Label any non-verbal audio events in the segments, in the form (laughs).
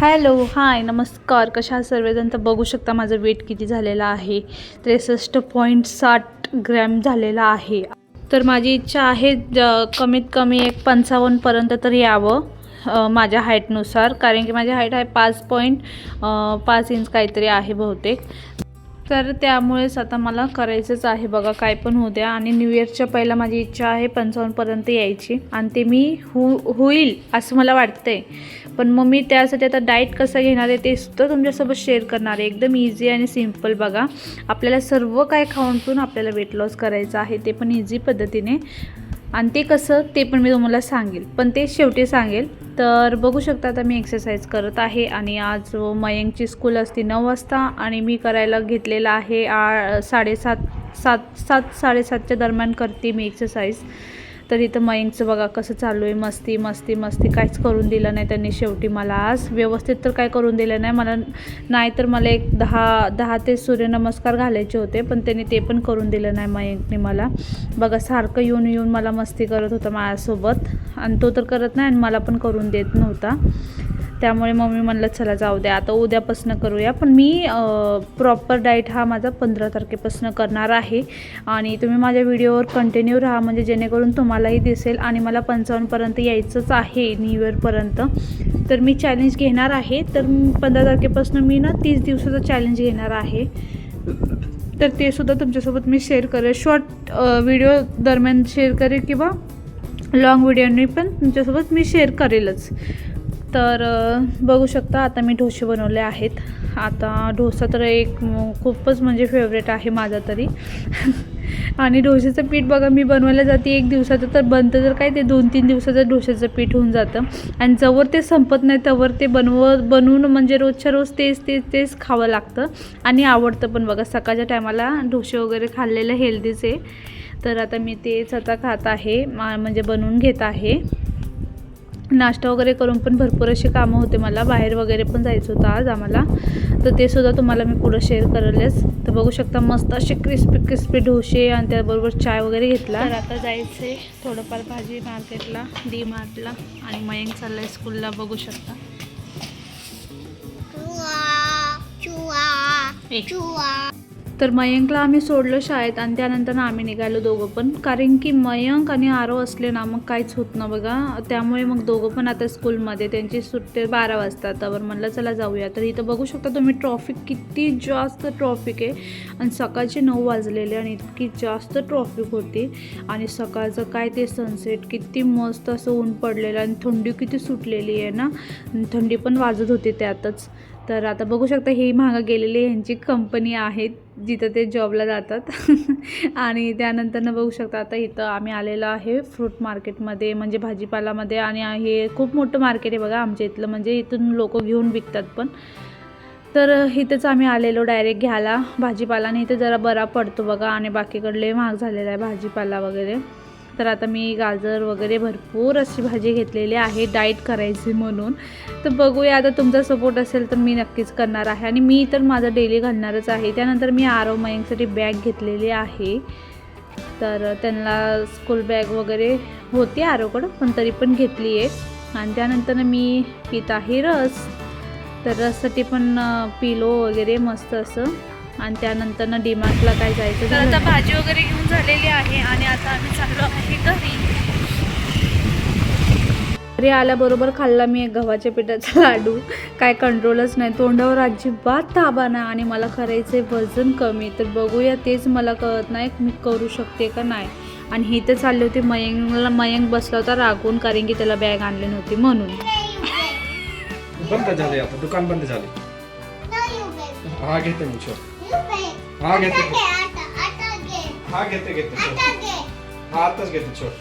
Hello hi नमस्कार. कशा सर्वजण? तर बघू शकता माझं वेट किती झालेलं आहे. त्रेसष्ट पॉईंट साठ ग्रॅम झालेला आहे. तर माझी इच्छा आहे कमीत कमी एक पंचावन्नपर्यंत तर यावं माझ्या हाईटनुसार कारण की माझी हाईट आहे पाच पॉईंट पाच इंच काहीतरी आहे बहुतेक. तर त्यामुळेच आता मला करायचंच आहे बघा काय पण होऊ द्या. आणि न्यू इयरच्या पहिला माझी इच्छा आहे पंचावन्नपर्यंत यायची. आणि ते मी हो होईल असं मला वाटतंय. पण मग मी त्यासाठी आता डाएट कसं घेणार आहे ते सुद्धा तुमच्यासोबत शेअर करणार आहे. एकदम इझी आणि सिंपल बघा. आपल्याला सर्व काय खाऊन पिऊन आपल्याला वेट लॉस करायचं आहे ते पण इझी पद्धतीने. आणि ते कसं ते पण मी तुम्हाला सांगेल. पण ते शेवटी सांगेल. तर बघू शकता आता मी एक्सरसाइज करत आहे आणि आज मयंकची स्कूल असते नऊ वाजता आणि मी करायला घेतलेलं आहे आ साडेसात सात सात साडेसातच्या दरम्यान करते मी एक्सरसाइज तर इथं मयंकचं बघा कसं चालू आहे. मस्ती मस्ती मस्ती. काहीच करून दिलं नाही त्यांनी शेवटी मला आज. व्यवस्थित तर काय करून दिलं नाही. मला नाही तर मला एक दहा दहा ते सूर्यनमस्कार घालायचे होते पण त्यांनी ते पण करून दिलं नाही मयंकने मला. बघा सारखं येऊन येऊन मला मस्ती करत होता माझ्यासोबत. आणि तो तर करत नाही आणि मला पण करून देत नव्हता. त्यामुळे मम्मी म्हणलं चला जाऊ द्या आता उद्यापासून करूया. पण मी प्रॉपर डाईट हा माझा पंधरा तारखेपासून करणार आहे. आणि तुम्ही माझ्या व्हिडिओवर कंटिन्यू राहा म्हणजे जेणेकरून तुम्हालाही दिसेल आणि मला पंचावन्नपर्यंत यायचंच आहे न्यू इयरपर्यंत तर मी चॅलेंज घेणार आहे. तर पंधरा तारखेपासून मी ना तीस दिवसाचं चॅलेंज घेणार आहे. तर ते सुद्धा तुमच्यासोबत मी शेअर करेल. शॉर्ट व्हिडिओ दरम्यान शेअर करेल किंवा लॉंग व्हिडिओनी पण तुमच्यासोबत मी शेअर करेलच. तर बघू शकता आता मी डोसे बनवले आहेत. आता डोसा तर एक खूपच म्हणजे फेवरेट आहे माझा तरी. (laughs) आणि डोश्याचं पीठ बघा मी बनवायला जाते एक दिवसाचं तर बनतं तर काय ते दोन तीन दिवसाचं डोश्याचं पीठ होऊन जातं. आणि जवळ ते संपत नाही तवर ते बनव बनवून म्हणजे रोजच्या रोज तेच तेच तेच खावं लागतं. आणि आवडतं पण बघा सकाळच्या टायमाला डोसे वगैरे खाल्लेलं हेल्दीच आहे. तर आता मी तेच आता खात आहे मा- म्हणजे बनवून घेत आहे. नाश्ता वगैरे करून पण भरपूर अशी कामं होते मला. बाहेर वगैरे पण जायचं होतं आज आम्हाला. तर ते सुद्धा तुम्हाला मी पुढं शेअर करेलच. तर बघू शकता मस्त असे क्रिस्पी क्रिस्पी डोसे आणि त्याबरोबर चाय वगैरे घेतला. तर आता जायचे थोडंफार भाजी मार्केटला डी मार्टला आणि मयंक चाललाय स्कूलला बघू शकता. एक. तर मयंकला आम्ही सोडलं शाळेत आणि त्यानंतर आम्ही निघालो दोघं पण. कारण की मयंक आणि आरो असले ना मग काहीच होत ना बघा. त्यामुळे मग दोघं पण आता स्कूलमध्ये त्यांची सुट्टे बारा वाजता. त्यावर म्हणलं चला जाऊया. तर इथं बघू शकता तुम्ही ट्रॉफिक किती जास्त ट्रॉफिक आहे. आणि सकाळचे नऊ वाजलेले आणि इतकी जास्त ट्रॉफिक होती. आणि सकाळचं काय ते सनसेट किती मस्त असं ऊन पडलेलं आणि थंडी किती सुटलेली आहे ना. थंडी पण वाजत होती त्यातच. तर आता बघू शकता ही महाग गेलेली ह्यांची कंपनी आहे जिथं ते जॉबला जातात. (laughs) आणि त्यानंतरनं बघू शकता आता इथं आम्ही आलेलो आहे फ्रूट मार्केटमध्ये म्हणजे भाजीपालामध्ये. आणि हे खूप मोठं मार्केट आहे बघा आमच्या इथलं म्हणजे इथून लोक घेऊन विकतात पण. तर इथंच आम्ही आलेलो डायरेक्ट घ्यायला भाजीपाला. आणि इथे जरा बरा पडतो बघा आणि बाकीकडले महाग झालेला आहे भाजीपाला वगैरे. तर आता मी गाजर वगैरे भरपूर अशी भाजी घेतलेली आहे डाईट करायची म्हणून. तर बघूया आता तुमचा सपोर्ट असेल तर मी नक्कीच करणार आहे. आणि मी तर माझं डेली घालणारच आहे. त्यानंतर मी आरव मयंकसाठी बॅग घेतलेली आहे. तर त्यांना स्कूल बॅग वगैरे होती आरोकडं पण तरी पण घेतली आहे. आणि त्यानंतर मी पित आहे रस. तर रससाठी पण पिलो वगैरे मस्त असं आणि त्यानंतर ना डीमार्टला काय जायचं तर आता भाजी वगैरे घेऊन झालेली आहे आणि आता आम्ही चाललो आहे घरी. घरी आल्याबरोबर खाल्ला मी एक गव्हाच्या पिठाचा लाडू. काय कंट्रोलच नाही. तोंडावर अजिबात ताबा नाही आणि मला करायचं आहे वजन कमी. तर बघूया तेच मला कळत नाही मी करू शकते का नाही. आणि ही तर चालली होती मयंकला. मयंक बसला होता रागून कारण की त्याला बॅग आणली नव्हती म्हणून. बंद झाले आता. दुकान बंद झाले. हा घेते मी हा घेते हा घेते घेते हा आताच घेते छोट.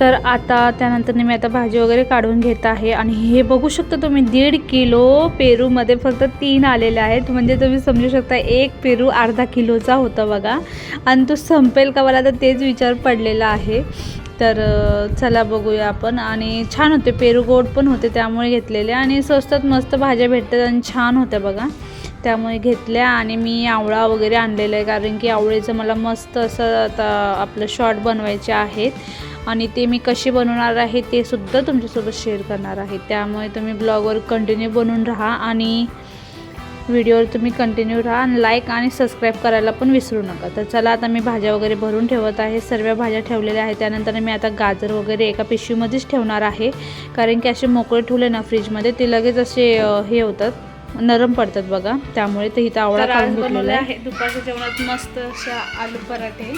तर आता त्यानंतर मी आता भाजी वगैरे काढून घेत आहे. आणि हे बघू शकता तुम्ही दीड किलो पेरूमध्ये फक्त तीन आलेले आहेत. म्हणजे तुम्ही समजू शकता एक पेरू अर्धा किलोचा होता बघा. आणि तो संपेल का मला तर तेच विचार पडलेला आहे. तर चला बघूया आपण. आणि छान होते पेरू गोड पण होते त्यामुळे घेतलेले. आणि स्वस्तात मस्त भाज्या भेटतात आणि छान होत्या बघा. त्यामुळे घेतल्या आणि मी आवळा वगैरे आणलेला आहे. कारण की आवळेचं मला मस्त असं आता आपलं शॉर्ट बनवायचे आहेत. आणि ते मी कशी बनवणार आहे ते सुद्धा तुमच्यासोबत शेअर करणार आहे. त्यामुळे तुम्ही ब्लॉगवर कंटिन्यू बनून राहा. आणि व्हिडिओवर तुम्ही कंटिन्यू राहा आणि लाईक आणि सबस्क्राईब करायला पण विसरू नका. तर चला आता मी भाज्या वगैरे भरून ठेवत आहे. सर्व भाज्या ठेवलेल्या आहेत. त्यानंतर मी आता गाजर वगैरे एका पिशवीमध्येच ठेवणार आहे. कारण की असे मोकळे ठेवले ना फ्रीजमध्ये ते लगेच असे हे होतात. नरम पडतात बघा. त्यामुळे ते इथं आवडा काढून घेतलेला आहे. दुपारच्या जेवणात मस्त अशा आलू पराठे.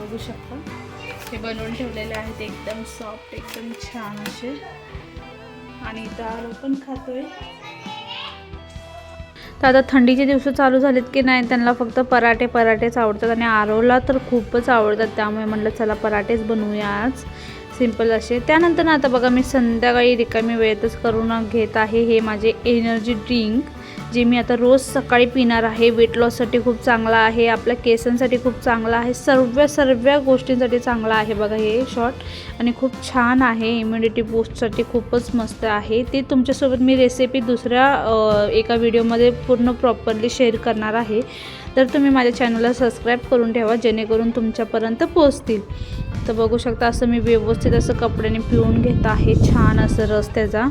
बघू शकता. हे बनवून ठेवलेले आहेत. एकदम सॉफ्ट एकदम छान असे. आणि इथं आलू पण खातोय. तर आता थंडीचे दिवस चालू झालेत की नाही त्यांना फक्त पराठे पराठेच आवडतात आणि आरोला तर खूपच आवडतात. त्यामुळे म्हटलं चला पराठेच बनवूया आज. सिंपल असे. त्यानंतर ना आता बघा मी संध्याकाळी रिकामी वेळेतच करून घेत आहे हे माझे एनर्जी ड्रिंक जे मी आता रोज सकाळी पिणार आहे वेट लॉससाठी खूप चांगला आहे आपल्या केसांसाठी खूप चांगला आहे सर्व सर्व गोष्टींसाठी चांगला आहे बघा हे शॉर्ट आणि खूप छान आहे इम्युनिटी बूस्टसाठी खूपच मस्त आहे. ते तुमच्यासोबत मी रेसिपी दुसऱ्या एका व्हिडिओमध्ये पूर्ण प्रॉपरली शेअर करणार आहे. तर तुम्ही माझ्या चॅनलला सबस्क्राईब करून ठेवा जेणेकरून तुमच्यापर्यंत पोचतील तर बघू शकता असं मी व्यवस्थित असं कपड्याने पिळून घेत आहे छान असं रस त्याचा.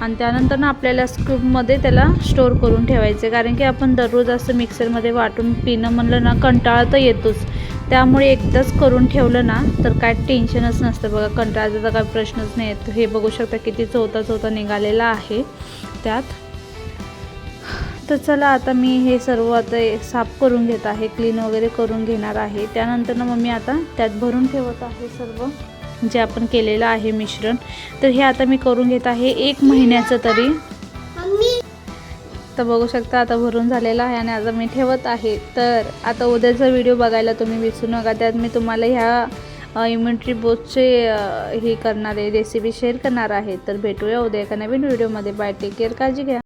आणि त्यानंतर ना आपल्याला स्कूपमध्ये त्याला स्टोअर करून ठेवायचे. कारण की आपण दररोज असं मिक्सरमध्ये वाटून पिणं म्हणलं ना कंटाळा तर येतोच. त्यामुळे एकदाच करून ठेवलं ना तर काय टेन्शनच नसतं. बघा कंटाळाचा तर काय प्रश्नच नाही येत. हे बघू शकता किती चौथा चौथा निघालेला आहे त्यात. तर चला आता मी हे सर्व आता साफ करून घेत आहे क्लीन वगैरे करून घेणार आहे. त्यानंतर ना मग मी आता त्यात भरून ठेवत आहे सर्व. जे आपण केलेलं आहे मिश्रण तर हे आता मी करून घेत आहे एक महिन्याचं तरी. तर बघू शकता आता भरून झालेलं आहे आणि आता मी ठेवत आहे. तर आता उद्याचा व्हिडिओ बघायला तुम्ही विसरू नका. त्यात मी तुम्हाला ह्या इम्युनिटी बोस्टचे हे करणारे रेसिपी शेअर करणार आहे. तर भेटूया उद्या एका नवीन व्हिडिओमध्ये बाय टेक केअर काळजी घ्या.